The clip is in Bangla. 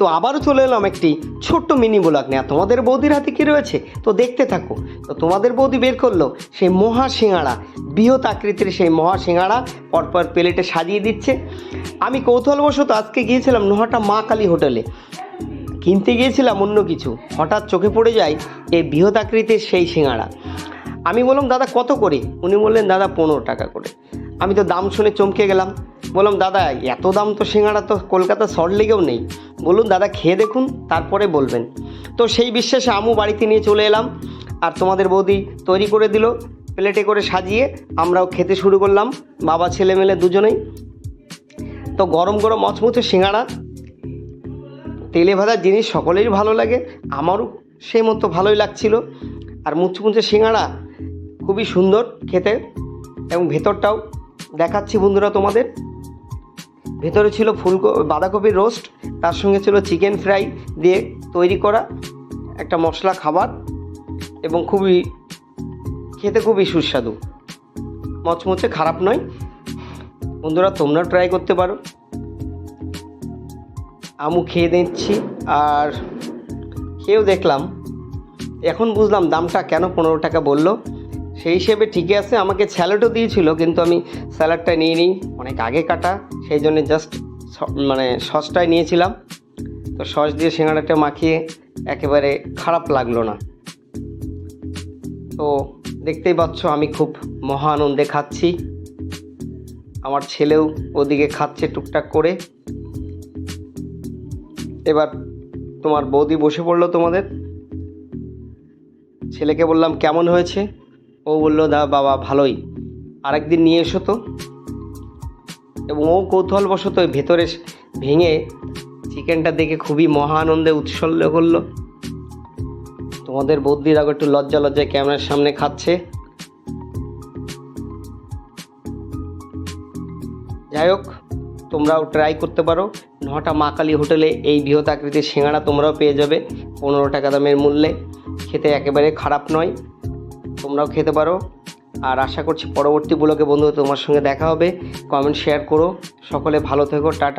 তো আবারও চলে এলাম একটি ছোট্ট মিনি ব্লগ নিয়ে। তোমাদের বৌদির হাতে কী রয়েছে? তো দেখতে থাকো। তো তোমাদের বৌদি বের করল সেই মহা সিঙাড়া, বৃহৎ আকৃতির সেই মহা সিঙাড়া, পরপর প্লেটে সাজিয়ে দিচ্ছে। আমি কৌতূহলবশত আজকে গিয়েছিলাম নোহাটা মা কালী হোটেলে। কিনতে গিয়েছিলাম অন্য কিছু। হঠাৎ চোখে পড়ে যায় এই বৃহৎ আকৃতির সেই সিঙাড়া। আমি বললাম, দাদা, কত করে? উনি বললেন, দাদা, পনেরো টাকা করে। আমি তো দাম শুনে চমকে গেলাম। বললাম, দাদা, এত দাম তো সিঙাড়া তো কলকাতা সল্ট লেগেও নেই। বলুন, দাদা, খেয়ে দেখুন, তারপরে বলবেন। তো সেই বিশ্বাসে আমু বাড়িতে নিয়ে চলে এলাম আর তোমাদের বৌদি তৈরি করে দিল, প্লেটে করে সাজিয়ে আমরাও খেতে শুরু করলাম, বাবা, ছেলে মেলে দুজনেই। তো গরম গরম মচমচে সিঙাড়া তেলে ভাজা জিনিস সকলেরই ভালো লাগে, আমারও সেই মতো ভালোই লাগছিল। আর মুচমুচে সিঙাড়া খুবই সুন্দর খেতে এবং ভেতরটাও দেখাচ্ছি বন্ধুরা তোমাদের। ভেতরে ছিল ফুলকো, বাঁধাকপির রোস্ট, তার সঙ্গে ছিল চিকেন ফ্রাই দিয়ে তৈরি করা একটা মশলা খাবার এবং খুবই, খেতে খুবই সুস্বাদু। মচমচে খারাপ নয়। বন্ধুরা তোমরা ট্রাই করতে পারো। আমু খেয়ে দিচ্ছি আর খেয়েও দেখলাম। এখন বুঝলাম দামটা কেন পনেরো টাকা বলল। সেই হিসেবে ঠিকই আছে, আমাকে স্যালাডও দিয়েছিল, কিন্তু আমি স্যালাডটা নিয়ে নিই অনেক আগে কাটা, সেই জন্য জাস্ট মানে সসটাই নিয়েছিলাম। তো সস দিয়ে সিঙ্গাড়াটা মাখিয়ে একেবারে খারাপ লাগল না। তো দেখতেই পাচ্ছ, আমি খুব মহা আনন্দে খাচ্ছি। আমার ছেলেও ওদিকে খাচ্ছে টুকটাক করে। এবার তোমার বৌদি বসে পড়ল তোমাদের। ছেলেকে বললাম, কেমন হয়েছে? ও বলল, দা, বাবা ভালোই। আরেকদিন নিয়ে এসো তো। এবং ও কৌতূহলবশত ভেতরে ভেঙে চিকেনটা দেখে খুবই মহা আনন্দে উৎসল্ল করল। তোমাদের বৌদির আগে একটু লজ্জা লজ্জায় ক্যামেরার সামনে খাচ্ছে। যাই হোক, তোমরাও ট্রাই করতে পারো। নটা মা কালী হোটেলে এই বৃহৎ আকৃতির সিঙ্গাড়া তোমরাও পেয়ে যাবে। পনেরো টাকা দামের মূল্যে। খেতে একেবারে খারাপ নয়। তোমরাও খেতে পারো। আর আশা করছি পরবর্তী ব্লগে বন্ধু তোমার সঙ্গে দেখা হবে। কমেন্ট শেয়ার করো। সকলে ভালো থেকো, টাটা।